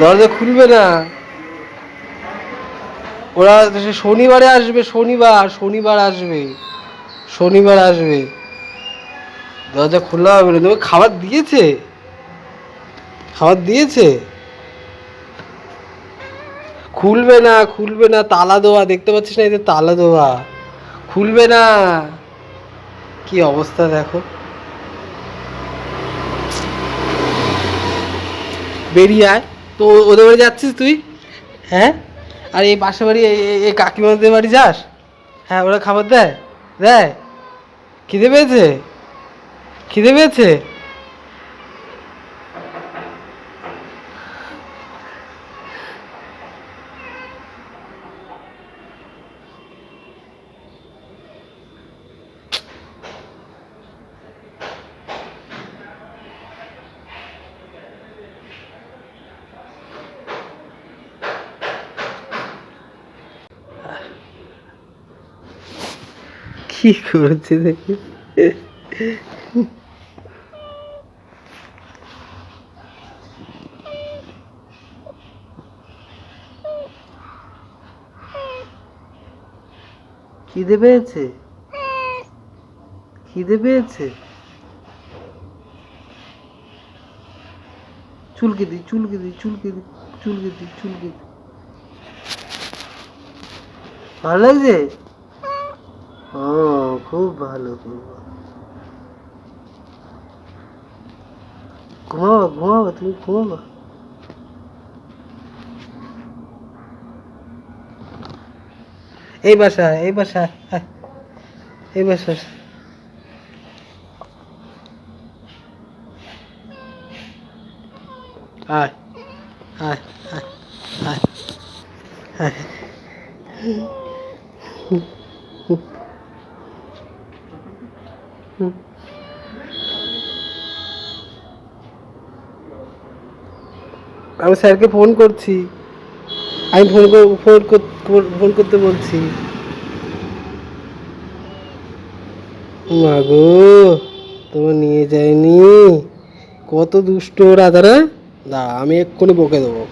দরজা খুলবে না। ওরা সে শনিবারে আসবে, শনিবার শনিবার আসবে শনিবার আসবে। দরজা খোলা হবে না। তোকে খাবার দিয়েছে? খাবার দিয়েছে? খুলবে না খুলবে না। তালা দেওয়া দেখতে পাচ্ছিস না এতে তালা দেওয়া খুলবে না। কি অবস্থা দেখো। বেরিয়ে আয়। তো ওদের বাড়ি যাচ্ছিস তুই? হ্যাঁ? আর এই পাশে বাড়ি এই- কাকিমাদের বাড়ি যাস? হ্যাঁ ওরা খাবার দেয়? দেয়? খিদে পেয়েছে? খিদে পেয়েছে? কি করছে দেখি? খিদে পেয়েছে? খিদে পেয়েছে? চুলকে দি চুলকে দি চুলকে দি চুলকে দি চুলকে দি। ভালো লাগছে? ও খুব ভালো, খুব ঘুমাবো তুমি ঘুমাবো এই বাসা এই বাসা এই বাসা। আয় আয় আয় আয় আয়। আমি স্যারকে ফোন করছি। আমি ফোন ফোন ফোন করতে বলছি। মা গো তোমার নিয়ে যায়নি? কত দুষ্ট ওরা তারা দাঁড়া, আমি এক্ষুনি বকে দেবো।